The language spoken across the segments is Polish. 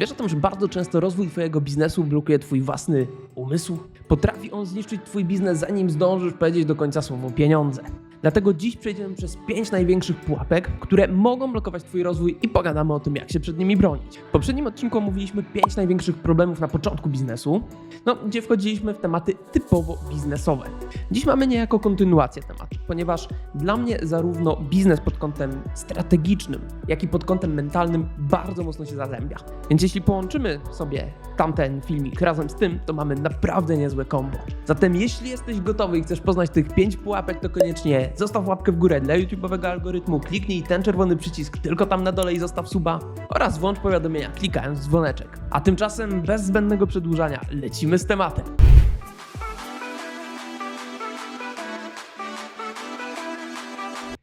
wiesz o tym, że bardzo często rozwój twojego biznesu blokuje twój własny umysł? Potrafi on zniszczyć twój biznes zanim zdążysz powiedzieć do końca słowo pieniądze. Dlatego dziś przejdziemy przez pięć największych pułapek, które mogą blokować twój rozwój i pogadamy o tym, jak się przed nimi bronić. W poprzednim odcinku omówiliśmy pięć największych problemów na początku biznesu, no, gdzie wchodziliśmy w tematy typowo biznesowe. Dziś mamy niejako kontynuację tematu, ponieważ dla mnie zarówno biznes pod kątem strategicznym, jak i pod kątem mentalnym bardzo mocno się zazębia. Więc jeśli połączymy sobie tamten filmik razem z tym, to mamy naprawdę niezłe kombo. Zatem jeśli jesteś gotowy i chcesz poznać tych pięć pułapek, to koniecznie zostaw łapkę w górę dla YouTube'owego algorytmu, kliknij ten czerwony przycisk tylko tam na dole i zostaw suba oraz włącz powiadomienia klikając dzwoneczek. A tymczasem bez zbędnego przedłużania lecimy z tematem.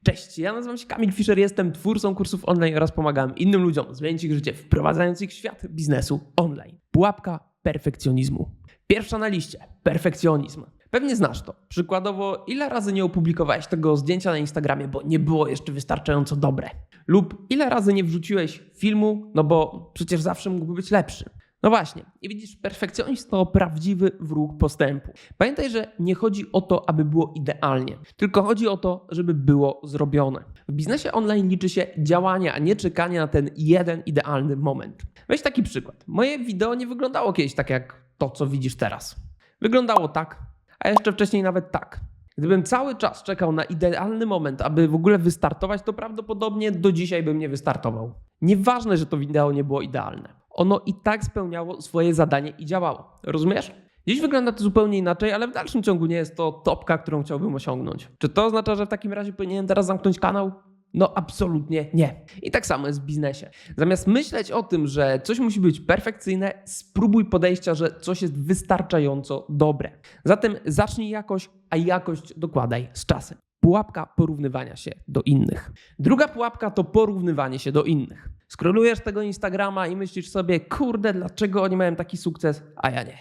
Cześć, ja nazywam się Kamil Fischer, jestem twórcą kursów online oraz pomagam innym ludziom zmienić ich życie, wprowadzając ich w świat biznesu online. Pułapka perfekcjonizmu. Pierwsza na liście perfekcjonizm. Pewnie znasz to. Przykładowo, ile razy nie opublikowałeś tego zdjęcia na Instagramie, bo nie było jeszcze wystarczająco dobre? Lub ile razy nie wrzuciłeś filmu, no bo przecież zawsze mógłby być lepszy. No właśnie, i widzisz, perfekcjonizm to prawdziwy wróg postępu. Pamiętaj, że nie chodzi o to, aby było idealnie, tylko chodzi o to, żeby było zrobione. W biznesie online liczy się działanie, a nie czekanie na ten jeden idealny moment. Weź taki przykład. Moje wideo nie wyglądało kiedyś tak jak to, co widzisz teraz. Wyglądało tak, a jeszcze wcześniej nawet tak. Gdybym cały czas czekał na idealny moment, aby w ogóle wystartować, to prawdopodobnie do dzisiaj bym nie wystartował. Nieważne, że to wideo nie było idealne. Ono i tak spełniało swoje zadanie i działało. Rozumiesz? Dziś wygląda to zupełnie inaczej, ale w dalszym ciągu nie jest to topka, którą chciałbym osiągnąć. Czy to oznacza, że w takim razie powinienem teraz zamknąć kanał? No, absolutnie nie. I tak samo jest w biznesie. Zamiast myśleć o tym, że coś musi być perfekcyjne, spróbuj podejścia, że coś jest wystarczająco dobre. Zatem zacznij jakoś, a jakość dokładaj z czasem. Pułapka porównywania się do innych. Druga pułapka to porównywanie się do innych. Skrolujesz tego Instagrama i myślisz sobie, kurde, dlaczego oni mają taki sukces, a ja nie.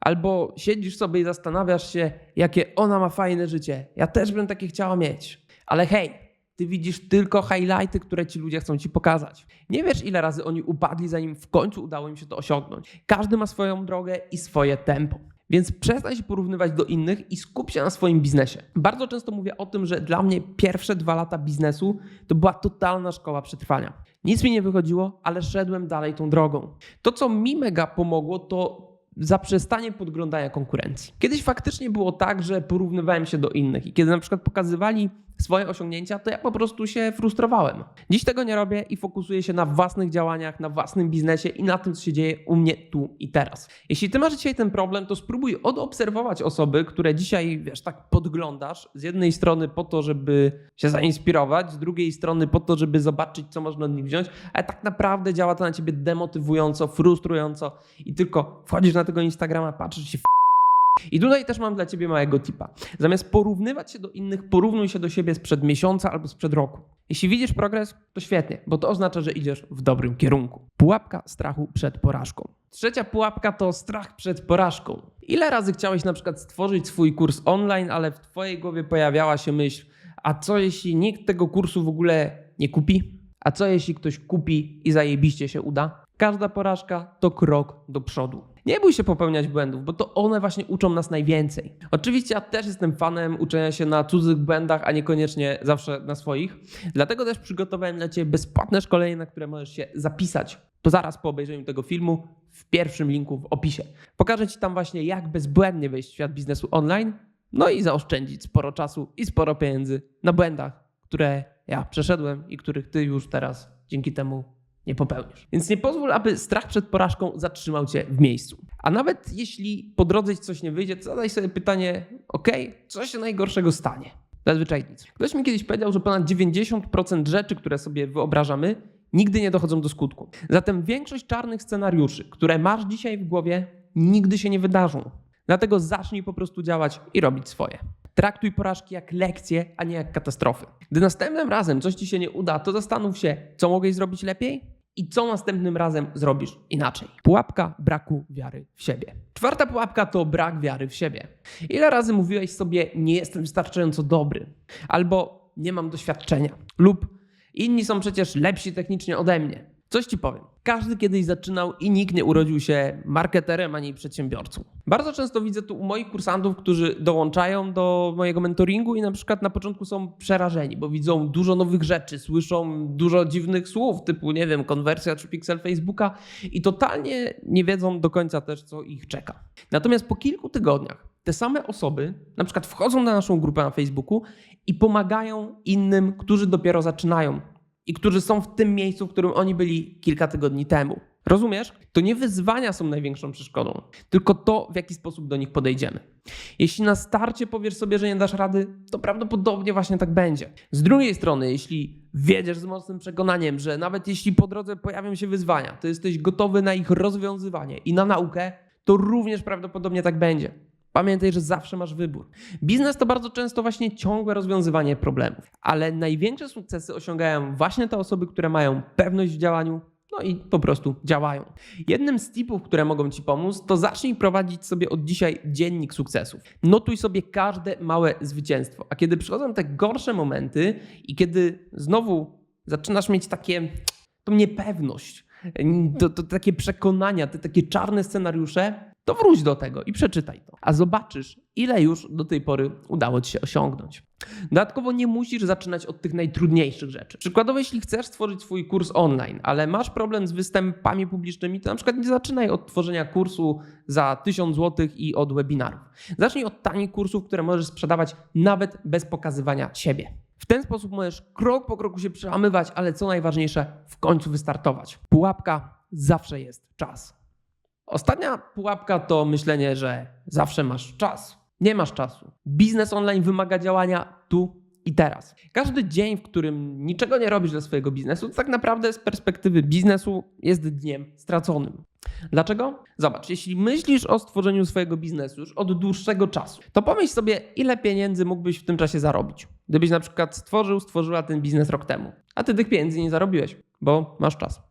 Albo siedzisz sobie i zastanawiasz się, jakie ona ma fajne życie. Ja też bym takie chciała mieć. Ale hej, ty widzisz tylko highlighty, które ci ludzie chcą ci pokazać. Nie wiesz, ile razy oni upadli, zanim w końcu udało im się to osiągnąć. Każdy ma swoją drogę i swoje tempo. Więc przestań się porównywać do innych i skup się na swoim biznesie. Bardzo często mówię o tym, że dla mnie pierwsze dwa lata biznesu to była totalna szkoła przetrwania. Nic mi nie wychodziło, ale szedłem dalej tą drogą. To, co mi mega pomogło, to zaprzestanie podglądania konkurencji. Kiedyś faktycznie było tak, że porównywałem się do innych i kiedy na przykład pokazywali swoje osiągnięcia, to ja po prostu się frustrowałem. Dziś tego nie robię i fokusuję się na własnych działaniach, na własnym biznesie i na tym, co się dzieje u mnie tu i teraz. Jeśli ty masz dzisiaj ten problem, to spróbuj odobserwować osoby, które dzisiaj, wiesz, tak podglądasz. Z jednej strony po to, żeby się zainspirować, z drugiej strony po to, żeby zobaczyć, co można od nich wziąć, ale tak naprawdę działa to na ciebie demotywująco, frustrująco i tylko wchodzisz na tego Instagrama, patrzysz się i tutaj też mam dla Ciebie małego tipa. Zamiast porównywać się do innych, porównuj się do siebie sprzed miesiąca albo sprzed roku. Jeśli widzisz progres, to świetnie, bo to oznacza, że idziesz w dobrym kierunku. Pułapka strachu przed porażką. Trzecia pułapka to strach przed porażką. Ile razy chciałeś na przykład stworzyć swój kurs online, ale w Twojej głowie pojawiała się myśl, a co jeśli nikt tego kursu w ogóle nie kupi? A co jeśli ktoś kupi i zajebiście się uda? Każda porażka to krok do przodu. Nie bój się popełniać błędów, bo to one właśnie uczą nas najwięcej. Oczywiście ja też jestem fanem uczenia się na cudzych błędach, a niekoniecznie zawsze na swoich. Dlatego też przygotowałem dla Ciebie bezpłatne szkolenie, na które możesz się zapisać. To zaraz po obejrzeniu tego filmu w pierwszym linku w opisie. Pokażę Ci tam właśnie, jak bezbłędnie wejść w świat biznesu online, no i zaoszczędzić sporo czasu i sporo pieniędzy na błędach, które ja przeszedłem i których Ty już teraz dzięki temu nie popełnisz. Więc nie pozwól, aby strach przed porażką zatrzymał cię w miejscu. A nawet jeśli po drodze coś nie wyjdzie, zadaj sobie pytanie: OK, co się najgorszego stanie? Zazwyczaj nic. Ktoś mi kiedyś powiedział, że ponad 90% rzeczy, które sobie wyobrażamy, nigdy nie dochodzą do skutku. Zatem większość czarnych scenariuszy, które masz dzisiaj w głowie, nigdy się nie wydarzą. Dlatego zacznij po prostu działać i robić swoje. Traktuj porażki jak lekcje, a nie jak katastrofy. Gdy następnym razem coś ci się nie uda, to zastanów się, co mogłeś zrobić lepiej i co następnym razem zrobisz inaczej. Pułapka braku wiary w siebie. Czwarta pułapka to brak wiary w siebie. Ile razy mówiłeś sobie, nie jestem wystarczająco dobry, albo nie mam doświadczenia, lub inni są przecież lepsi technicznie ode mnie. Coś ci powiem. Każdy kiedyś zaczynał i nikt nie urodził się marketerem ani przedsiębiorcą. Bardzo często widzę tu u moich kursantów, którzy dołączają do mojego mentoringu i na przykład na początku są przerażeni, bo widzą dużo nowych rzeczy, słyszą dużo dziwnych słów, typu, nie wiem, konwersja czy pixel Facebooka i totalnie nie wiedzą do końca też, co ich czeka. Natomiast po kilku tygodniach te same osoby na przykład wchodzą na naszą grupę na Facebooku i pomagają innym, którzy dopiero zaczynają i którzy są w tym miejscu, w którym oni byli kilka tygodni temu. Rozumiesz? To nie wyzwania są największą przeszkodą, tylko to, w jaki sposób do nich podejdziemy. Jeśli na starcie powiesz sobie, że nie dasz rady, to prawdopodobnie właśnie tak będzie. Z drugiej strony, jeśli wiedziesz z mocnym przekonaniem, że nawet jeśli po drodze pojawią się wyzwania, to jesteś gotowy na ich rozwiązywanie i na naukę, to również prawdopodobnie tak będzie. Pamiętaj, że zawsze masz wybór. Biznes to bardzo często właśnie ciągłe rozwiązywanie problemów, ale największe sukcesy osiągają właśnie te osoby, które mają pewność w działaniu, no i po prostu działają. Jednym z tipów, które mogą Ci pomóc, to zacznij prowadzić sobie od dzisiaj dziennik sukcesów. Notuj sobie każde małe zwycięstwo, a kiedy przychodzą te gorsze momenty i kiedy znowu zaczynasz mieć takie, tą niepewność, to, to takie przekonania, te takie czarne scenariusze, to wróć do tego i przeczytaj to. A zobaczysz, ile już do tej pory udało Ci się osiągnąć. Dodatkowo nie musisz zaczynać od tych najtrudniejszych rzeczy. Przykładowo, jeśli chcesz stworzyć swój kurs online, ale masz problem z występami publicznymi, to na przykład nie zaczynaj od tworzenia kursu za 1000 zł i od webinarów. Zacznij od tanich kursów, które możesz sprzedawać nawet bez pokazywania siebie. W ten sposób możesz krok po kroku się przełamywać, ale co najważniejsze, w końcu wystartować. Pułapka zawsze jest czas. Ostatnia pułapka to myślenie, że zawsze masz czas. Nie masz czasu. Biznes online wymaga działania tu i teraz. Każdy dzień, w którym niczego nie robisz dla swojego biznesu, tak naprawdę z perspektywy biznesu jest dniem straconym. Dlaczego? Zobacz, jeśli myślisz o stworzeniu swojego biznesu już od dłuższego czasu, to pomyśl sobie, ile pieniędzy mógłbyś w tym czasie zarobić. Gdybyś na przykład stworzył, stworzyła ten biznes rok temu, a ty tych pieniędzy nie zarobiłeś, bo masz czas.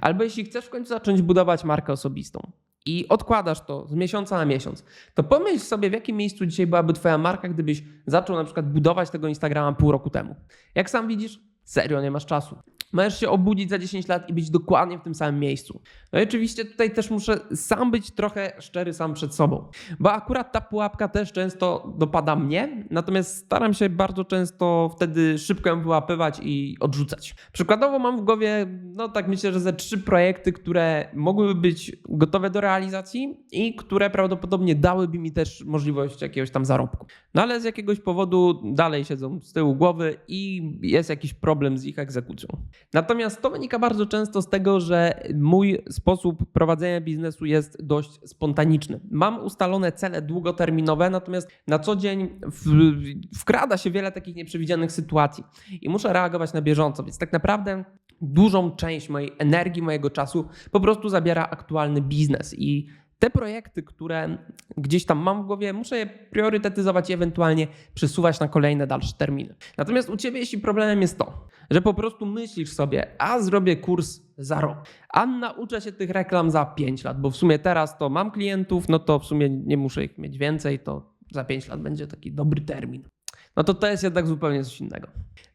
Albo jeśli chcesz w końcu zacząć budować markę osobistą, i odkładasz to z miesiąca na miesiąc, to pomyśl sobie, w jakim miejscu dzisiaj byłaby Twoja marka, gdybyś zaczął na przykład budować tego Instagrama pół roku temu. Jak sam widzisz, serio nie masz czasu. Możesz się obudzić za 10 lat i być dokładnie w tym samym miejscu. No i oczywiście tutaj też muszę sam być trochę szczery sam przed sobą, bo akurat ta pułapka też często dopada mnie, natomiast staram się bardzo często wtedy szybko ją wyłapywać i odrzucać. Przykładowo mam w głowie, no tak myślę, że ze trzy projekty, które mogłyby być gotowe do realizacji i które prawdopodobnie dałyby mi też możliwość jakiegoś tam zarobku. No ale z jakiegoś powodu dalej siedzą z tyłu głowy i jest jakiś problem z ich egzekucją. Natomiast to wynika bardzo często z tego, że mój sposób prowadzenia biznesu jest dość spontaniczny. Mam ustalone cele długoterminowe, natomiast na co dzień w, wkrada się wiele takich nieprzewidzianych sytuacji i muszę reagować na bieżąco, więc tak naprawdę dużą część mojej energii, mojego czasu po prostu zabiera aktualny biznes i te projekty, które gdzieś tam mam w głowie, muszę je priorytetyzować i ewentualnie przesuwać na kolejne dalsze terminy. Natomiast u ciebie, jeśli problemem jest to, że po prostu myślisz sobie, a zrobię kurs za rok, a nauczę się tych reklam za 5 lat, bo w sumie teraz to mam klientów, no to w sumie nie muszę ich mieć więcej, to za 5 lat będzie taki dobry termin. No to to jest jednak zupełnie coś innego.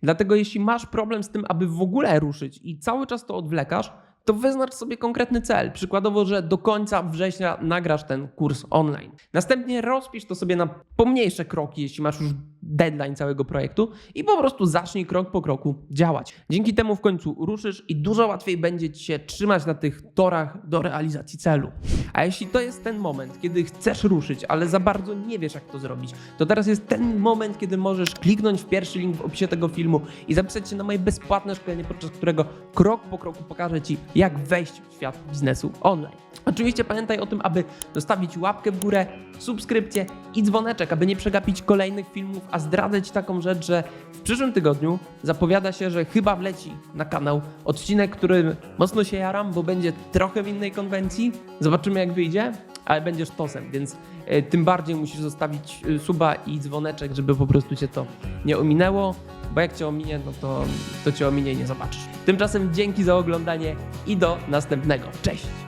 Dlatego jeśli masz problem z tym, aby w ogóle ruszyć i cały czas to odwlekasz, to wyznacz sobie konkretny cel. Przykładowo, że do końca września nagrasz ten kurs online. Następnie rozpisz to sobie na pomniejsze kroki, jeśli masz już deadline całego projektu i po prostu zacznij krok po kroku działać. Dzięki temu w końcu ruszysz i dużo łatwiej będzie ci się trzymać na tych torach do realizacji celu. A jeśli to jest ten moment, kiedy chcesz ruszyć, ale za bardzo nie wiesz, jak to zrobić, to teraz jest ten moment, kiedy możesz kliknąć w pierwszy link w opisie tego filmu i zapisać się na moje bezpłatne szkolenie, podczas którego krok po kroku pokażę Ci, jak wejść w świat biznesu online. Oczywiście pamiętaj o tym, aby zostawić łapkę w górę, subskrypcję i dzwoneczek, aby nie przegapić kolejnych filmów, a zdradzę Ci taką rzecz, że w przyszłym tygodniu zapowiada się, że chyba wleci na kanał odcinek, który mocno się jaram, bo będzie trochę w innej konwencji. Zobaczymy jak wyjdzie, ale będziesz tosem, więc e, tym bardziej musisz zostawić e, suba i dzwoneczek, żeby po prostu Cię to nie ominęło, bo jak Cię ominie, no to, to Cię ominie i nie zobaczysz. Tymczasem dzięki za oglądanie i do następnego. Cześć!